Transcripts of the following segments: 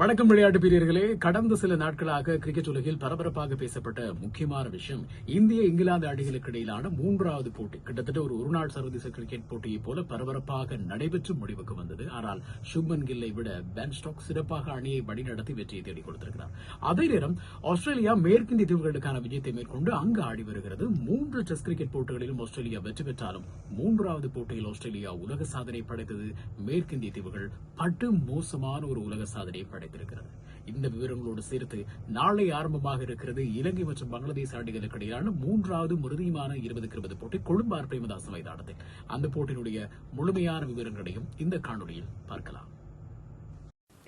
வணக்கம் விளையாட்டு வீரர்களே. கடந்த சில நாட்களாக கிரிக்கெட் உலகில் பரபரப்பாக பேசப்பட்ட முக்கியமான விஷயம் இந்திய இங்கிலாந்து அணிகளுக்கு இடையிலான மூன்றாவது போட்டி. கிட்டத்தட்ட ஒரு ஒருநாள் சர்வதேச கிரிக்கெட் போட்டியை போல பரபரப்பாக நடைபெற்று முடிவுக்கு வந்தது. ஆனால் சுப்மன் கில்லை விட பென் ஸ்டாக் சிறப்பாக அணியை வழிநடத்தி வெற்றியை தேடிக் கொடுத்திருக்கிறார். அதே நேரம் ஆஸ்திரேலியா மேற்கிந்திய தீவுகளுக்கான விஜயத்தை மேற்கொண்டு அங்கு ஆடி வருகிறது. மூன்று டெஸ்ட் கிரிக்கெட் போட்டிகளிலும் ஆஸ்திரேலியா வெற்றி பெற்றாலும் மூன்றாவது போட்டியில் ஆஸ்திரேலியா உலக சாதனை படைத்தது மேற்கிந்திய தீவுகள். பட்டு மோசமான ஒரு உலக சாதனையை படைத்திருக்கிறது இந்த விவரங்களோடு சேர்த்து நாளை ஆரம்பமாக இருக்கிறது இலங்கை மற்றும் பங்களாதேஷ் அணிகளுக்கு இடையிலான மூன்றாவது முறுதியுமான இருபதுக்கு இருபது போட்டி கொழும்பார் பிரேமதாஸ் மைதானத்தில். அந்த போட்டியினுடைய முழுமையான விவரங்களையும் இந்த காணொலியில் பார்க்கலாம்.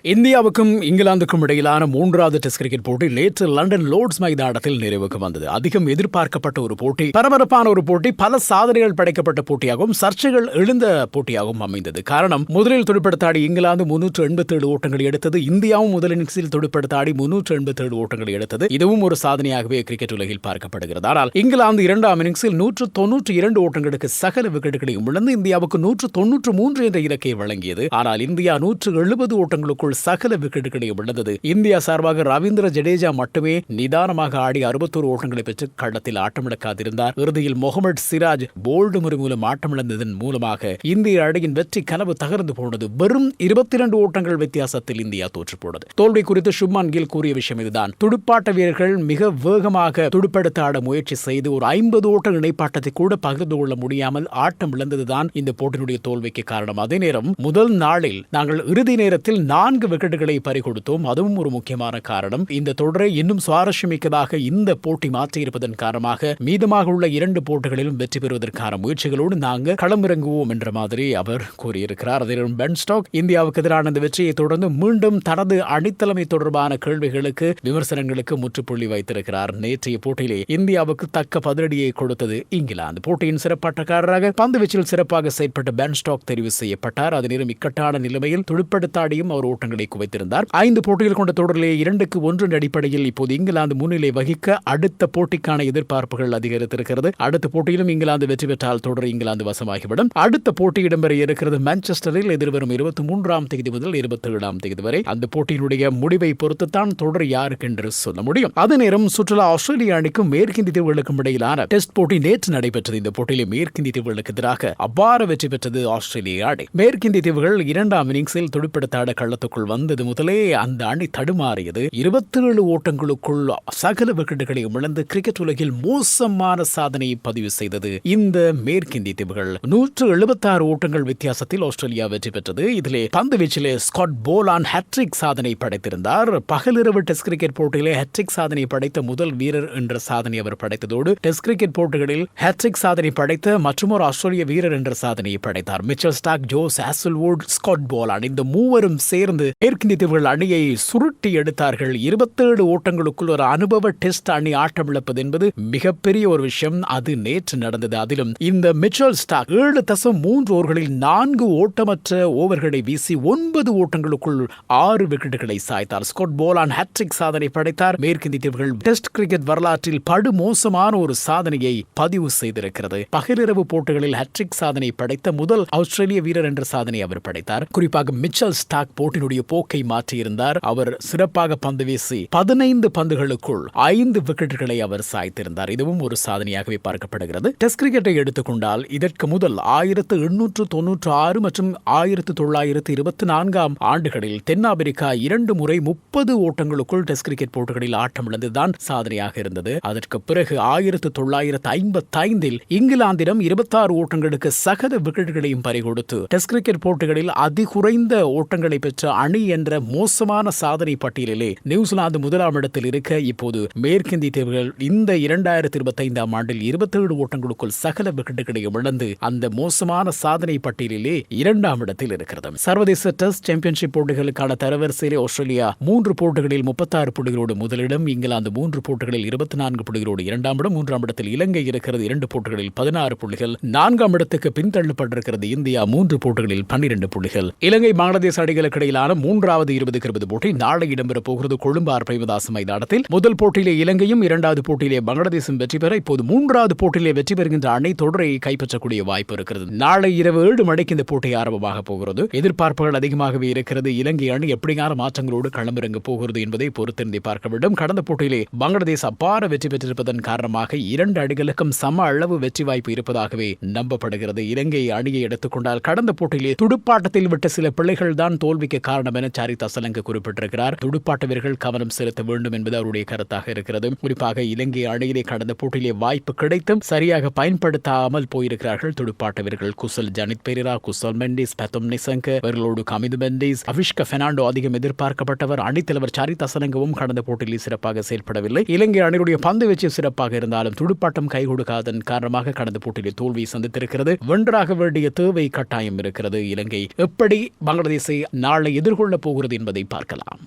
இந்தியாவுக்கும் இங்கிலாந்துக்கும் இடையிலான மூன்றாவது டெஸ்ட் கிரிக்கெட் போட்டி நேற்று லண்டன் லோர்ட்ஸ் மைதானத்தில் நிறைவுக்கு வந்தது. அதிகம் எதிர்பார்க்கப்பட்ட ஒரு போட்டி பரபரப்பான ஒரு போட்டி பல சாதனைகள் படைக்கப்பட்ட போட்டியாகவும் சர்ச்சைகள் எழுந்த போட்டியாகவும் அமைந்தது. காரணம் முதலில் துடுப்படுத்தாடி இங்கிலாந்து முன்னூற்று எண்பத்தி ஏழு ஓட்டங்களை எடுத்தது. இந்தியாவும் முதல் இன்னிங்ஸில் துடுப்படுத்தாடி முன்னூற்று எண்பத்தி ஏழு ஓட்டங்களை எடுத்தது. இதுவும் ஒரு சாதனையாகவே கிரிக்கெட் உலகில் பார்க்கப்படுகிறது. ஆனால் இங்கிலாந்து இரண்டாம் இன்னிங்ஸில் நூற்று தொன்னூற்றி இரண்டு ஓட்டங்களுக்கு சகல விக்கெட்டுகளையும் இழந்து இந்தியாவுக்கு நூற்று தொன்னூற்று மூன்று என்ற இலக்கை வழங்கியது. ஆனால் இந்தியா நூற்று எழுபது ஓட்டங்களுக்குள் சகல விக்கெட்டுகளையும் இழந்தது இந்தியா சார்பாக ரவீந்திர ஜடேஜா மட்டுமே நிதானமாக ஆடி அறுபத்தோரு ஓட்டங்களை பெற்று களத்தில் ஆட்டமிழக்காதிருந்தார். இறுதியில் முகமது சிராஜ் போல்டு முறை மூலம் ஆட்டமிழந்ததன் மூலமாக இந்திய அணியின் வெற்றி கனவு தகர்ந்து போனது. வெறும் இருபத்தி இரண்டு ஓட்டங்கள் வித்தியாசத்தில் இந்தியா தோற்று போனது தோல்வி குறித்து சுப்மான் கில் கூறிய விஷயம் இதுதான். துடுப்பாட்ட வீரர்கள் மிக வேகமாக துடுப்பெடுத்து ஆட முயற்சி செய்து ஒரு ஐம்பது ஓட்ட இணைப்பாட்டத்தை கூட பகிர்ந்து கொள்ள முடியாமல் ஆட்டம் இழந்ததுதான் இந்த போட்டியினுடைய தோல்விக்கு காரணம். அதே நேரம் முதல் நாளில் நாங்கள் இறுதி நேரத்தில் நான்கு விக்கெட்டுகளை பறிகொடுத்தோம். அதுவும் ஒரு முக்கியமான காரணம். இந்த தொடரை இன்னும் சுவாரஸ்யமிக்கதாக இந்த போட்டி மாற்றியிருப்பதன் காரணமாக மீதமாக உள்ள இரண்டு போட்டிகளிலும் வெற்றி பெறுவதற்கான முயற்சிகளோடு நாங்கள் களமிறங்குவோம் என்ற மாதிரி அவர் கூறியிருக்கிறார். அதிலும் பென்ஸ்டாக் இந்தியாவுக்கு எதிரான இந்த வெற்றியை தொடர்ந்து மீண்டும் தனது அணித்தலைமை தொடர்பான கேள்விகளுக்கு விமர்சனங்களுக்கு முற்றுப்புள்ளி வைத்திருக்கிறார். நேற்றைய போட்டியிலே இந்தியாவுக்கு தக்க பதிலடியை கொடுத்தது இங்கிலாந்து. போட்டியின் சிறப்பாட்டக்காரராக பந்து வீச்சில் சிறப்பாக செயற்பட்ட பென் ஸ்டாக் தெரிவு செய்யப்பட்டார். அதே நேரம் இக்கட்டான நிலைமையில் துடுப்படுத்தாடியும் அவர் ஆட்டங்களை குவைத்திருந்தார். ஐந்து போட்டிகள் கொண்ட தொடரிலே இரண்டுக்கு ஒன்று அடிப்படையில் இப்போது இங்கிலாந்து முன்னிலை வகிக்க அடுத்த போட்டிக்கான எதிர்பார்ப்புகள் அதிகரித்திருக்கிறது. அடுத்த போட்டியிலும் இங்கிலாந்து வெற்றி பெற்றால் தொடர் இங்கிலாந்து வசமாகிவிடும். அடுத்த போட்டி இடம்பெற இருக்கிறது மான்செஸ்டரில் எதிர்வரும் இருபத்தி மூன்றாம் தேதி முதல் இருபத்தி ஏழாம் தேதி வரை. அந்த போட்டியினுடைய முடிவை பொறுத்துத்தான் தொடர் யாருக்கு என்று சொல்ல முடியும். அதே நேரம் சுற்றுலா ஆஸ்திரேலிய அணிக்கும் மேற்கிந்திய தீவுகளுக்கும் இடையிலான டெஸ்ட் போட்டி நேற்று நடைபெற்றது. இந்த போட்டியிலே மேற்கிந்திய தீவுகளுக்கு எதிராக அவ்வாறு வெற்றி பெற்றது ஆஸ்திரேலிய அணி. மேற்கிந்திய தீவுகள் இரண்டாம் இன்னிங்ஸில் துடுப்படுத்தாட கள்ளத்துக்குள் வந்தது முதலே அந்த அணி தடுமாறியது. இருபத்தி ஏழு ஓட்டங்களுக்குள் சகல விக்கெட்டுகளையும் இழந்து கிரிக்கெட் உலகில் மோசமான சாதனையை பதிவு செய்தது இந்த மேற்கிந்திய தீவுகள். நூற்று எழுபத்தாறு ஓட்டங்கள் வித்தியாசத்தில் ஆஸ்திரேலியா வெற்றி பெற்றது. இதிலே பந்து வீச்சிலே ஸ்காட் போலான் ஹேட்ரிக் சாதனை படைத்திருந்தார். பகலிரவு டெஸ்ட் கிரிக்கெட் போட்டியிலே ஹேட்ரிக் சாதனை படைத்த முதல் வீரர் என்ற சாதனை அவர் படைத்ததோடு டெஸ்ட் கிரிக்கெட் போட்டிகளில் ஹேட்ரிக் சாதனை படைத்த மற்றொரு ஆஸ்திரேலிய வீரர் என்ற சாதனையை படைத்தார். Mitchell Starc Josh Hazlewood Scott Boland இந்த மூவரும் சேர்ந்து மேற்கிந்திய தீவுகள் அணியை சுருட்டி எடுத்தார்கள். இருபத்தேழு ஓட்டங்களுக்குள் ஒரு அனுபவ டெஸ்ட் அணி ஆட்டமிழப்பது என்பது மிகப்பெரிய ஒரு விஷயம். அது நேற்று நடந்தது. அதிலும் இந்த மிச்சல் ஸ்டாக் ஏழு தசம் மூன்று ஓவர்களில் நான்கு ஓட்டமற்ற ஓவர்களை வீசி ஒன்பது ஓட்டங்களுக்குள் ஆறு விக்கெட்டுகளை சாய்த்தார். ஸ்காட் போலான் ஹாட்ரிக் சாதனை படைத்தார். மேற்கிந்திய தீவுகள் டெஸ்ட் கிரிக்கெட் வரலாற்றில் படுமோசமான ஒரு சாதனையை பதிவு செய்திருக்கிறது. பகலிரவு போட்டிகளில் ஹாட்ரிக் சாதனை படைத்த முதல் ஆஸ்திரேலிய வீரர் என்ற சாதனை அவர் படைத்தார். குறிப்பாக மிச்சல் ஸ்டாக் போட்டியினுடைய போக்கை மாற்றியிருந்தார். அவர் சிறப்பாக பந்து வீசி பதினைந்து பந்துகளுக்குள் ஐந்து விக்கெட்டுகளை அவர் சாய்த்திருந்தார். இதுவும் ஒரு சாதனையாகவே பார்க்கப்படுகிறது. டெஸ்ட் கிரிக்கெட்டை எடுத்துக்கொண்டால் இதற்கு முதல் ஆயிரத்து எண்ணூற்று தொன்னூற்று ஆறு மற்றும் ஆயிரத்து தொள்ளாயிரத்து இருபத்தி நான்காம் ஆண்டுகளில் தென்னாப்பிரிக்கா இரண்டு முறை முப்பது ஓட்டங்களுக்குள் டெஸ்ட் கிரிக்கெட் போட்டிகளில் ஆட்டம் இழந்துதான் சாதனையாக இருந்தது. அதற்கு பிறகு ஆயிரத்து தொள்ளாயிரத்து ஐம்பத்தி ஐந்தில் இங்கிலாந்திடம் இருபத்தாறு ஓட்டங்களுக்கு சகல விக்கெட்டுகளையும் பறிகொடுத்து டெஸ்ட் கிரிக்கெட் போட்டிகளில் அதிகுறைந்த ஓட்டங்களை பெற்ற அணி என்ற மோசமான சாதனை பட்டியலிலே நியூசிலாந்து முதலாம் இடத்தில் இருக்க இப்போது மேற்கிந்திய தீவுகள் இந்த இரண்டாயிரத்தி இருபத்தி ஐந்தாம் ஆண்டில் இருபத்தேழு ஓட்டங்களுக்குள் சகல விக்கெட்டுகளையும் இழந்து அந்த மோசமான சாதனை பட்டியலிலே இரண்டாம் இடத்தில் இருக்கிறது. சர்வதேச டெஸ்ட் சாம்பியன்ஷிப் போட்டிகளுக்கான தரவரிசையிலே ஆஸ்திரேலியா மூன்று போட்டிகளில் முப்பத்தாறு புள்ளிகளோடு முதலிடம் இங்கிலாந்து மூன்று போட்டிகளில் இருபத்தி நான்கு புள்ளிகளோடு இரண்டாம் இடம் மூன்றாம் இடத்தில் இலங்கை இருக்கிறது இரண்டு போட்டிகளில் பதினாறு புள்ளிகள் நான்காம் இடத்துக்கு பின்தள்ளப்பட்டிருக்கிறது இந்தியா மூன்று போட்டிகளில் பன்னிரண்டு புள்ளிகள். இலங்கை பங்களாதேஷ் அணிகளுக்கு இடையிலான போட்டியிலான மூன்றாவது இருபதுக்கு இருபது போட்டி நாளை இடம்பெற போகிறது கொழும்பு ஆர் பிரேமதாச மைதானத்தில். முதல் போட்டியிலே இலங்கையும் இரண்டாவது போட்டியிலே பங்களாதேசும் வெற்றி பெற இப்போது மூன்றாவது போட்டியிலே வெற்றி பெறுகின்ற அணை தொடரை கைப்பற்றக்கூடிய வாய்ப்பு இருக்கிறது. நாளை இரவு ஏழு மணிக்கு இந்த போட்டி ஆரம்பமாக போகிறது. எதிர்பார்ப்புகள் அதிகமாகவே இருக்கிறது. இலங்கை அணி எப்படியான மாற்றங்களோடு களமிறங்க போகிறது என்பதை பொறுத்திருந்தே பார்க்க வேண்டும். கடந்த போட்டியிலே பங்களாதேஷ் அப்பார வெற்றி பெற்றிருப்பதன் காரணமாக இரண்டு அணிகளுக்கும் சம அளவு வெற்றி வாய்ப்பு இருப்பதாகவே நம்பப்படுகிறது. இலங்கை அணியை எடுத்துக்கொண்டால் கடந்த போட்டியிலே துடுப்பாட்டத்தில் விட்ட சில பிள்ளைகள் தான் தோல்விக்கு காரணம். என சாரித் அசலங்க குறிப்பிட்டிருக்கிறார். துடுப்பாட்ட வீரர்கள் கவனம் செலுத்த வேண்டும் என்பது அவருடைய கருத்தாக இருக்கிறது. குறிப்பாக இலங்கை அணியிலே கடந்த போட்டியிலே வாய்ப்பு கிடைத்தும் சரியாக பயன்படுத்தாமல் போயிருக்கிறார்கள் துடுப்பாட்ட வீரர்கள் குசல் ஜனித் பெரிரா குசல் மெண்டிஸ் பெத்தம் நிசங்க இவர்களோடு கமிது மெண்டிஸ் அவிஷ்க பெர்னாண்டோ அதிகம் எதிர்பார்க்கப்பட்டவர். அணித்தலைவர் சாரித் அசலங்கவும் கடந்த போட்டியில் சிறப்பாக செயல்படவில்லை. இலங்கை அணியுடைய பந்து வீச்சு சிறப்பாக இருந்தாலும் துடுப்பாட்டம் கை கொடுக்காதன் காரணமாக கடந்த போட்டியில் தோல்வி சந்தித்திருக்கிறது. வென்றாக வேண்டிய தேவை கட்டாயம் இருக்கிறது. இலங்கை எப்படி பங்களாதேசை நாளை எதிர்கொள்ளப் போகிறது என்பதை பார்க்கலாம்.